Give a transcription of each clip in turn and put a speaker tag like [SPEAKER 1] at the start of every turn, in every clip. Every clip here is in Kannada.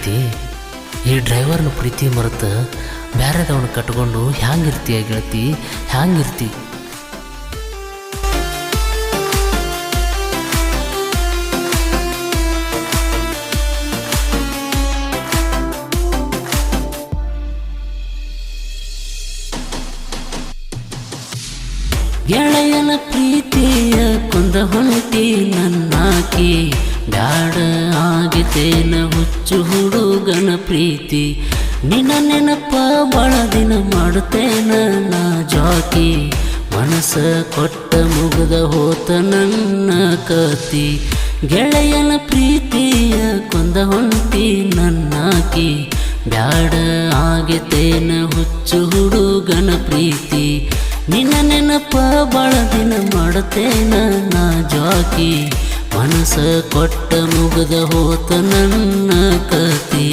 [SPEAKER 1] ಗೆಳತಿ ಈ ಡ್ರೈವರ್ನ ಪ್ರೀತಿ ಮರೆತು ಬ್ಯಾರೆದವನ್ನ ಕಟ್ಕೊಂಡು ಹ್ಯಾಂಗಿರ್ತೀಯ ಗೆಳತಿ? ಹ್ಯಾಂಗಿರ್ತಿ? ಗೆಳೆಯನ ಪ್ರೀತಿಯ ಕೊಂದ ಹೊಂಟಿ ನನ್ನಾಕಿ. ಬ್ಯಾಡ ಆಗಿತೇನ ಹುಚ್ಚು ಹುಡುಗನ ಪ್ರೀತಿ. ನಿನ್ನ ನೆನಪ ಬಹಳ ದಿನ ಮಾಡುತ್ತೇನ ನಾ ಜಾಕಿ ಮನಸ ಕೊಟ್ಟ ಮುಗಿದ ಹೋತ ನನ್ನ ಕತಿ ಗೆಳೆಯನ ಪ್ರೀತಿಯ ಕೊಂದ ಹೊಂಟಿ ನನ್ನಾಕಿ. ಬ್ಯಾಡ ಆಗಿತೇನ ಹುಚ್ಚು ಹುಡುಗನ ಪ್ರೀತಿ. ನಿನ್ನ ನೆನಪ ಬಹಳ ದಿನ ಮಾಡುತ್ತೇನ ನಾ ಜಾಕಿ ಮನಸ್ಸ ಕೊಟ್ಟ ಮುಗದ ಹೋತ ನನ್ನ ಕತಿ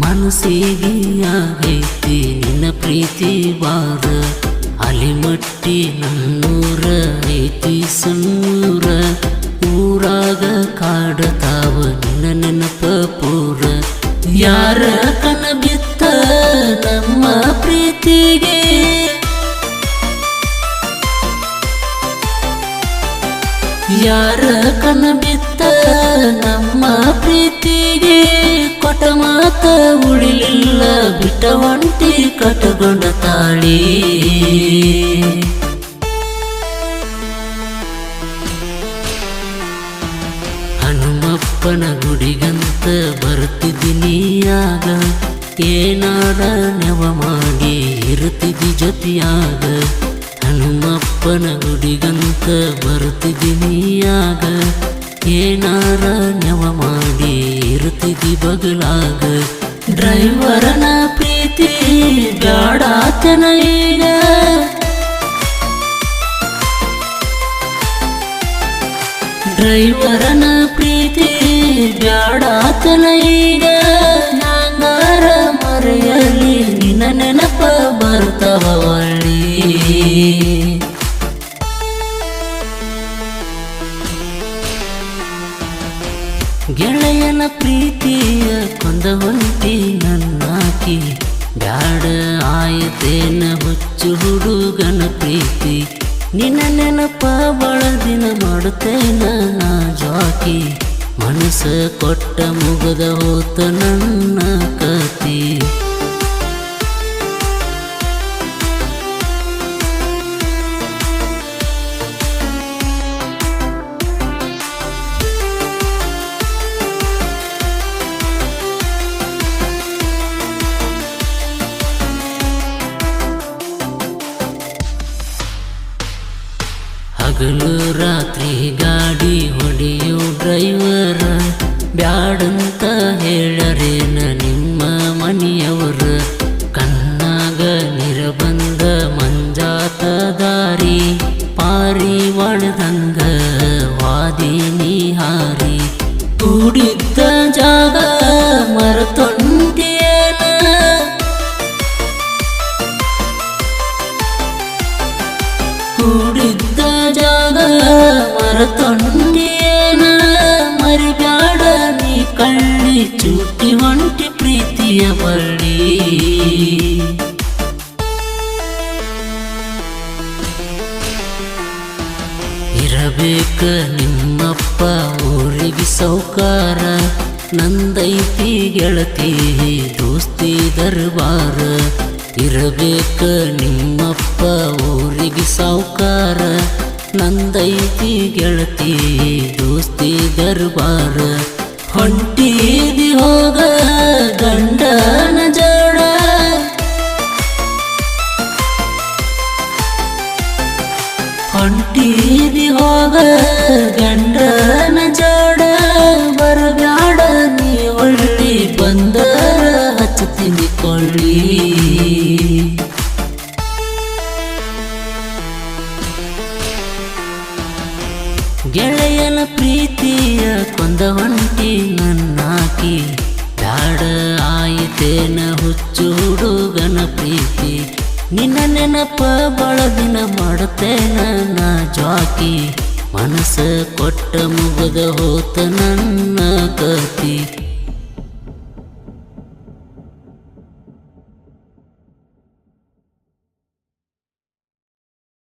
[SPEAKER 1] ಮನಸ್ಸಿಗೆ ಆಗೈತಿ ನಿನ್ನ ಪ್ರೀತಿ ಬಾರ. ಅಲಿಮಟ್ಟಿ ನನ್ನೂರ ಐತಿ ಸಣ್ಣೂರ ಊರಾಗ ಕಾಡತಾವ, ನಿನ್ನ ನೆನಪ ಪೂರ. ಯಾರ ಕನ ಯಾರ ಕಣ ಬಿತ್ತ ನಮ್ಮ ಪ್ರೀತಿಗೆ ಕೊಟ ಮಾತ ಉಳಿಲಿಲ್ಲ, ಬಿಟ್ಟ ಒಂಟಿ ಕಟಗೊಂಡ ತಾಳಿ. ಹನುಮಪ್ಪನ ಗುಡಿಗಂತ ಬರ್ತಿದ್ದೀನಿ ಆಗ ನೆವ ಮಾಡಿ ಇರುತ್ತಿದ್ದಿ ಜೊತೆಯಾಗ. ಹನುಮಪ್ಪನ ಗುಡಿಗಂತ ಬರ್ತಿದ್ದೀನಿ ಆಗ. ಏನಾರ ನೆವ ಮಾಡಿ ಇರುತ್ತಿದ್ದಿ ಬಗಲಾಗ ಡ್ರೈವರನ ಪ್ರೀತಿ ಬ್ಯಾಡಾತನ ಈಗ. ಡ್ರೈವರನ ಪ್ರೀತಿ ಬ್ಯಾಡಾತನ ಈಗ. ನಾಂಗಾರ ಮರೆಯಲಿ ನಿನ್ನ ನೆನಪ ಬರ್ತಾವ ಗೆಳೆಯನ ಪ್ರೀತಿಯ ಕೊಂದ ಹೊಂತಿ ನನ್ನಾಕಿ. ಬ್ಯಾಡ ಆಯತೇನ ಹುಚ್ಚು ಹುಡುಗನ ಪ್ರೀತಿ. ನಿನ್ನ ನೆನಪ ಬಳ ದಿನ ಮಾಡುತ್ತೇನ ಜಾಕಿ. ಮನಸ್ಸ ಕೊಟ್ಟ ಮುಗದ ಹೋತ ನನ್ನ ಕತಿ. ರಾತ್ರಿ ಚೂಟಿ ಹೊಂಟಿ ಪ್ರೀತಿಯ ಬಳ್ಳಿ. ಇರಬೇಕ ನಿಮ್ಮಪ್ಪ ಊರಿಗೆ ಸೌಕಾರ, ನಂದೈತಿ ಗೆಳತಿ, ದೋಸ್ತಿ ದರ್ಬಾರ. ಇರಬೇಕ ನಿಮ್ಮಪ್ಪ ಊರಿಗೆ ಸಾವುಕಾರ, ನಂದೈತಿ ಗೆಳತಿ, ದೋಸ್ತಿ ದರ್ಬಾರ. ಹೊಂಟೀದಿ ಹೋಗ ಗೆಳತಿಯ ಕೊಂದ ಹೊಂಟಿ ನನ್ನಾಕಿ ಬ್ಯಾಡ ಆಯಿತೇನ ಹುಚ್ಚು ಹುಡುಗನ ಪ್ರೀತಿ. ನಿನ್ನ ನೆನಪ ಬಳದಿನ ಮಾಡುತ್ತೇನ ನಾ ಜಾಕಿ. ಮನಸ್ಸ ಕೊಟ್ಟ ಮುಗದ ಹೋತ ನನ್ನ ಕತಿ